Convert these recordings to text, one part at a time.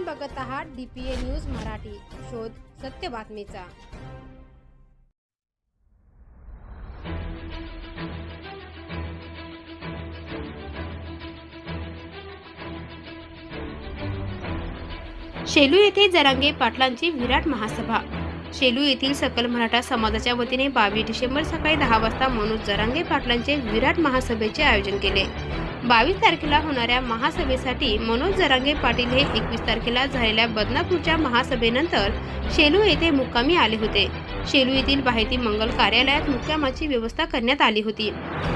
आपण बघत आहात डीपीए न्यूज मराठी. शोध सत्य बातमीचा. शेलू येथे जरांगे पाटलांची विराट महासभा. शेलू येथील सकल मराठा समाजाच्या वतीने बावीस डिसेंबर सकाळी दहा वाजता मनोज जरांगे पाटलांचे विराट महासभेचे आयोजन केले. बावीस तारखेला होणाऱ्या महासभेसाठी मनोज जरांगे पाटील हे एकवीस तारखेला झालेल्या बदनापूरच्या महासभेनंतर शेलू येथे मुक्कामी आले होते. शेलू येथील माहिती मंगल कार्यालयात मुक्कामाची व्यवस्था करण्यात आली होती.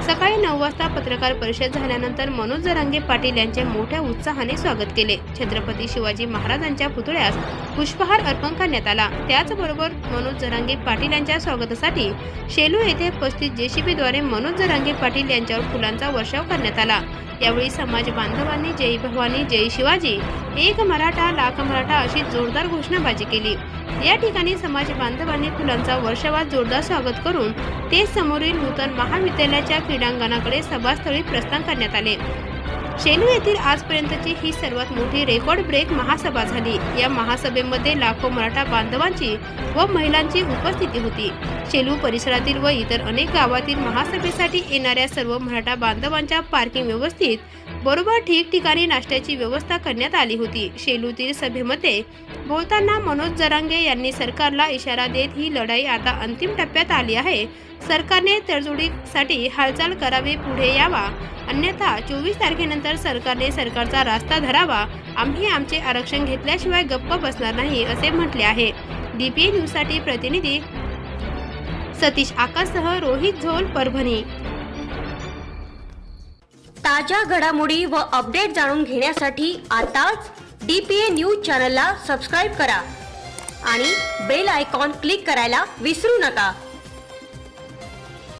सकाळी नऊ वाजता पत्रकार परिषद झाल्यानंतर मनोज जरांगे पाटील यांचे मोठ्या उत्साहाने स्वागत केले. छत्रपती शिवाजी महाराजांच्या पुतळ्यास पुष्पहार अर्पण करण्यात आला. त्याचबरोबर मनोज जरांगे पाटील यांच्या स्वागतासाठी शेलू येथे पस्तीस जेसीबीद्वारे मनोज जरांगे पाटील यांच्यावर फुलांचा वर्षाव करण्यात आला. यावेळी समाज बांधवांनी जय भवानी जय शिवाजी एक मराठा लाख मराठा अशी जोरदार घोषणाबाजी केली. या ठिकाणी समाज बांधवांनी फुलांचा वर्षावात जोरदार स्वागत करून ते समोरील नूतन महाविद्यालयाच्या क्रीडांगणाकडे सभास्थळी प्रस्थान करण्यात आले. शेलू येथील आजपर्यंतची ही सर्वात मोठी रेकॉर्ड ब्रेक महासभा झाली. या महासभेमध्ये लाखो मराठा बांधवांची व महिलांची उपस्थिती होती. शेलू परिसरातील व इतर अनेक गावातील महासभेसाठी येणाऱ्या सर्व मराठा बांधवांच्या पार्किंग व्यवस्थित बरोबर ठिकठिकाणी नाश्त्याची व्यवस्था करण्यात आली होती. शेलूतील सभेमध्ये बोलताना मनोज जरांगे यांनी सरकारला इशारा देत ही लढाई आता अंतिम टप्प्यात आली आहे. सरकारने तडजोडीसाठी हालचाल करावी पुढे यावा. अन्यथा चोवीस तारखेनंतर सरकारने सरकारचा रास्ता धरावा. आम्ही आमचे आरक्षण घेतल्याशिवाय गप्प बसणार नाही असे म्हटले आहे. डीपीए न्यूजसाठी प्रतिनिधी सतीश आकाशसह रोहित झोल परभणी. ताज्या घडामोडी व अपडेट जाणून घेण्यासाठी आताच डी पी ए न्यूज चॅनलला सबस्क्राईब करा आणि बेल आयकॉन क्लिक करायला विसरू नका.